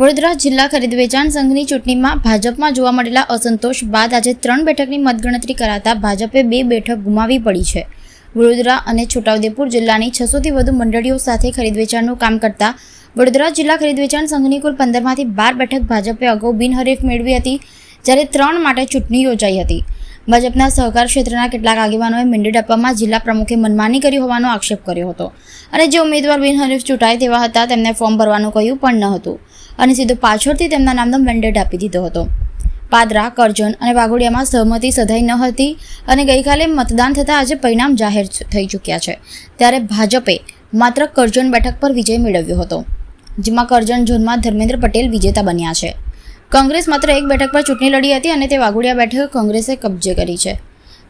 વડોદરા જિલ્લા ખરીદ વેચાણ સંઘની ચૂંટણીમાં ભાજપમાં જોવા મળેલા અસંતોષ બાદ આજે ત્રણ બેઠકની મતગણતરી કરાતા ભાજપે બે બેઠક ગુમાવી પડી છે. વડોદરા અને છોટાઉદેપુર જિલ્લાની છસોથી વધુ મંડળીઓ સાથે ખરીદ વેચાણનું કામ કરતા વડોદરા જિલ્લા ખરીદ વેચાણ સંઘની કુલ પંદરમાંથી બાર બેઠક ભાજપે અગાઉ બિનહરીફ મેળવી હતી, જ્યારે ત્રણ માટે ચૂંટણી યોજાઈ હતી. ભાજપના સહકાર ક્ષેત્રના કેટલાક આગેવાનોએ મેન્ડેટ આપવામાં જિલ્લા પ્રમુખે મનમાની કરી હોવાનો આક્ષેપ કર્યો હતો. અને જે ઉમેદવાર બિનહરીફ ચૂંટાય તેવા હતા, તેમને ફોર્મ ભરવાનું કહ્યું પણ ન હતું. અને સીધો પાછળથી તેમના નામનો મેન્ડેટ આપી દીધો હતો. પાદરા, કરજણ અને વાઘોડિયામાં સહમતિ સધાઈ ન હતી અને ગઈકાલે મતદાન થતાં આજે પરિણામ જાહેર થઈ ચૂક્યા છે. ત્યારે ભાજપે માત્ર કરજણ બેઠક પર વિજય મેળવ્યો હતો, જેમાં કરજણ ઝોનમાં ધર્મેન્દ્ર પટેલ વિજેતા બન્યા છે. કોંગ્રેસ માત્ર એક બેઠક પર ચૂંટણી લડી હતી અને તે વાઘોડિયા બેઠક કોંગ્રેસે કબજે કરી છે,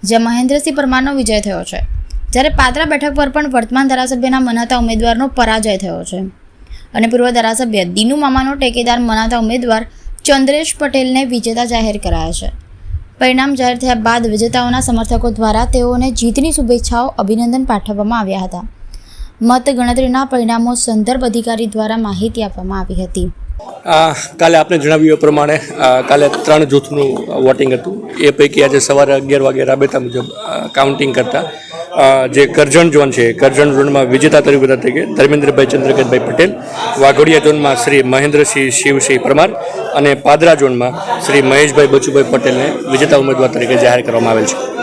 જ્યાં મહેન્દ્રસિંહ પરમારનો વિજય થયો છે. જ્યારે પાદરા બેઠક પર પણ વર્તમાન ધારાસભ્યના મનાતા ઉમેદવારનો પરાજય થયો છે. અને પૂર્વ ધારાસભ્ય દિનુ મામાનો ટેકેદાર મનાતા ઉમેદવાર ચંદ્રેશ પટેલને વિજેતા જાહેર કરાયા છે. પરિણામ જાહેર થયા બાદ વિજેતાઓના સમર્થકો દ્વારા તેઓને જીતની શુભેચ્છાઓ અભિનંદન પાઠવવામાં આવ્યા હતા. મત ગણતરીના પરિણામો સંદર્ભ અધિકારી દ્વારા માહિતી આપવામાં આવી હતી. કાલે આપને જણાવ્યું એ પ્રમાણે કાલે ત્રણ જૂથનું વોટિંગ હતું. એ પૈકી આજે સવારે અગિયાર વાગે રાબેતા મુજબ કાઉન્ટિંગ કરતા જે કરજણ ઝોન છે, કરજણ ઝોનમાં વિજેતા તરીકે તરીકે ધર્મેન્દ્રભાઈ ચંદ્રકાંતભાઈ પટેલ, વાઘોડિયા ઝોનમાં શ્રી મહેન્દ્રસિંહ શિવસિંહ પરમાર અને પાદરા ઝોનમાં શ્રી મહેશભાઈ બચુભાઈ પટેલને વિજેતા ઉમેદવાર તરીકે જાહેર કરવામાં આવેલ છે.